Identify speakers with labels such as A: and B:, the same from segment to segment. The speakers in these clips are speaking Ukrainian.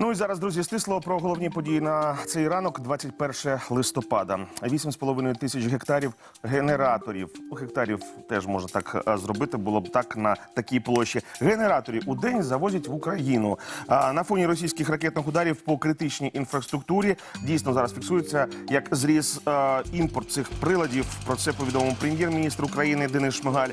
A: Ну і зараз, друзі, стисло про головні події на цей ранок, 21 листопада. 8,5 тисяч гектарів генераторів. Ну, Гектарів теж можна так е, зробити, було б так на такій площі. Генераторів у день завозять в Україну. А на фоні російських ракетних ударів по критичній інфраструктурі дійсно зараз фіксується як зріс е, імпорт цих приладів. Про це повідомив прем'єр-міністр України Денис Шмигаль.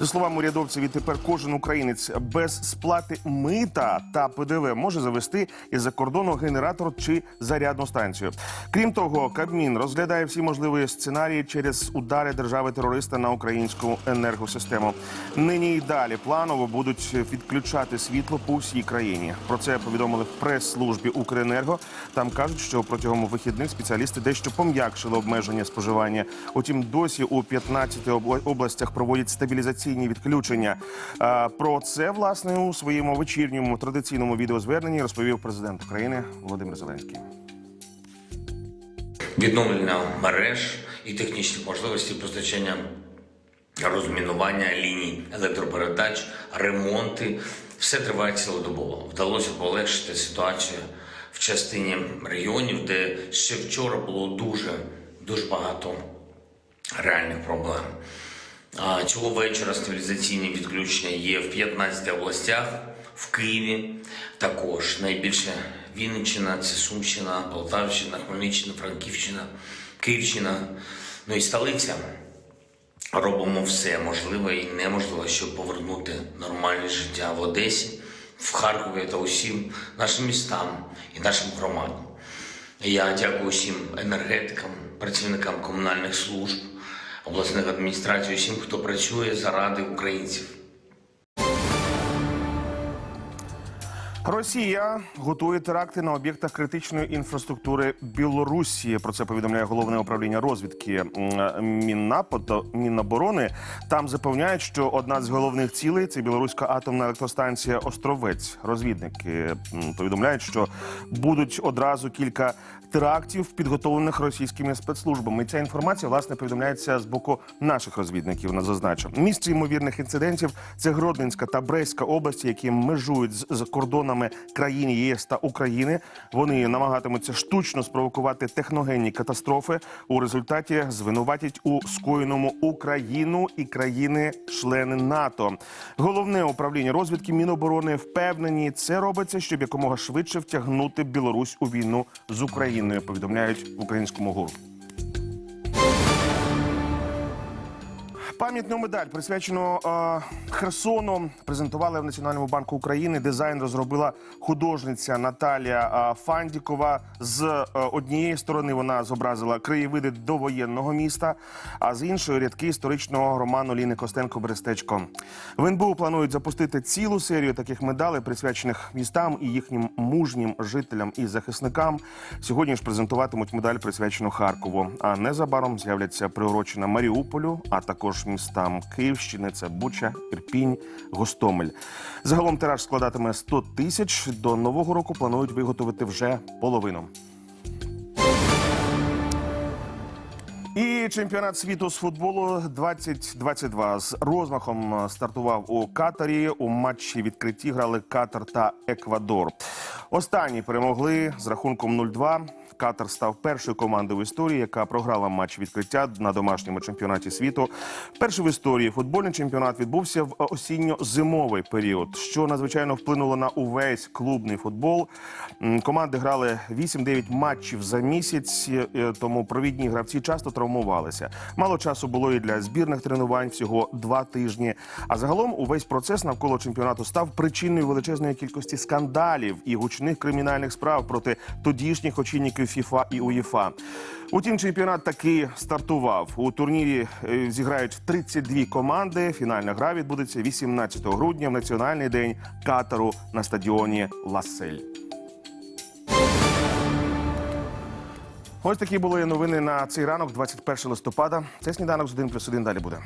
A: За словами урядовців, відтепер кожен українець без сплати мита та ПДВ може завести із-за кордону генератор чи зарядну станцію. Крім того, Кабмін розглядає всі можливі сценарії через удари держави-терориста на українську енергосистему. Нині і далі планово будуть відключати світло по всій країні. Про це повідомили в прес-службі Укренерго. Там кажуть, що протягом вихідних спеціалісти дещо пом'якшили обмеження споживання. Утім, досі у 15 областях проводять стабілізаційні відключення. Про це власне у своєму вечірньому традиційному відеозверненні розповів президент України Володимир Зеленський.
B: відновлення мереж і технічних можливостей постачання розмінування ліній електропередач, ремонти. Все триває цілодобово. Вдалося полегшити ситуацію в частині регіонів, де ще вчора було дуже дуже багато реальних проблем. Цього вечора стабілізаційні відключення є в 15 областях, в Києві також найбільше Вінниччина, це Сумщина, Полтавщина, Хмельниччина, Франківщина, Київщина, ну і столиця. Робимо все можливе і неможливе, щоб повернути нормальне життя в Одесі, в Харкові та усім нашим містам і нашим громадам. Я дякую всім енергетикам, працівникам комунальних служб, обласних адміністрацій, усім, хто працює заради українців.
A: Росія готує теракти на об'єктах критичної інфраструктури Білорусі. Про це повідомляє головне управління розвідки Міннапото Міноборони. Там запевняють, що одна з головних цілей це білоруська атомна електростанція Островець. Розвідники повідомляють, що будуть одразу кілька терактів, підготовлених російськими спецслужбами. Ця інформація власне повідомляється з боку наших розвідників. На зазначу місце ймовірних інцидентів це Гродненська та Брестська області, які межують з, з кордонами країн ЄС та України. Вони намагатимуться штучно спровокувати техногенні катастрофи. У результаті звинуватять у скоєному Україну і країни-члени НАТО. Головне управління розвідки Міноборони впевнені, це робиться, щоб якомога швидше втягнути Білорусь у війну з Україною. Повідомляють в українському гуру. Пам'ятну медаль присвячену е, Херсону презентували в Національному банку України. Дизайн розробила художниця Наталія е, Фандікова. З е, однієї сторони вона зобразила краєвиди довоєнного міста, а з іншої рядки історичного роману Ліни Костенко Берестечко. В НБУ планують запустити цілу серію таких медалей, присвячених містам і їхнім мужнім жителям і захисникам. Сьогодні ж презентуватимуть медаль присвячену Харкову. А незабаром з'являться приурочена Маріуполю, а також містам Київщини. Це Буча, Ірпінь, Гостомель. Загалом тираж складатиме 100 тисяч. До нового року планують виготовити вже половину. І чемпіонат світу з футболу 2022 з розмахом стартував у Катарі. У матчі відкритті грали Катар та Еквадор. Останні перемогли з рахунком 0-2. Катар став першою командою в історії, яка програла матч відкриття на домашньому чемпіонаті світу. Перший в історії футбольний чемпіонат відбувся в осінньо-зимовий період, що надзвичайно вплинуло на увесь клубний футбол. Команди грали 8-9 матчів за місяць, е, тому провідні гравці часто травмувалися. Мало часу було і для збірних тренувань всього два тижні. А загалом увесь процес навколо чемпіонату став причиною величезної кількості скандалів і гучних кримінальних справ проти тодішніх очільників ФІФА і УЄФА. Утім, чемпіонат таки стартував. У турнірі е, зіграють 32 команди. Фінальна гра відбудеться 18 грудня в національний день Катару на стадіоні Ласель. Ось такі були новини на цей ранок, 21 листопада. Це сніданок з 1 плюс 1. Далі буде.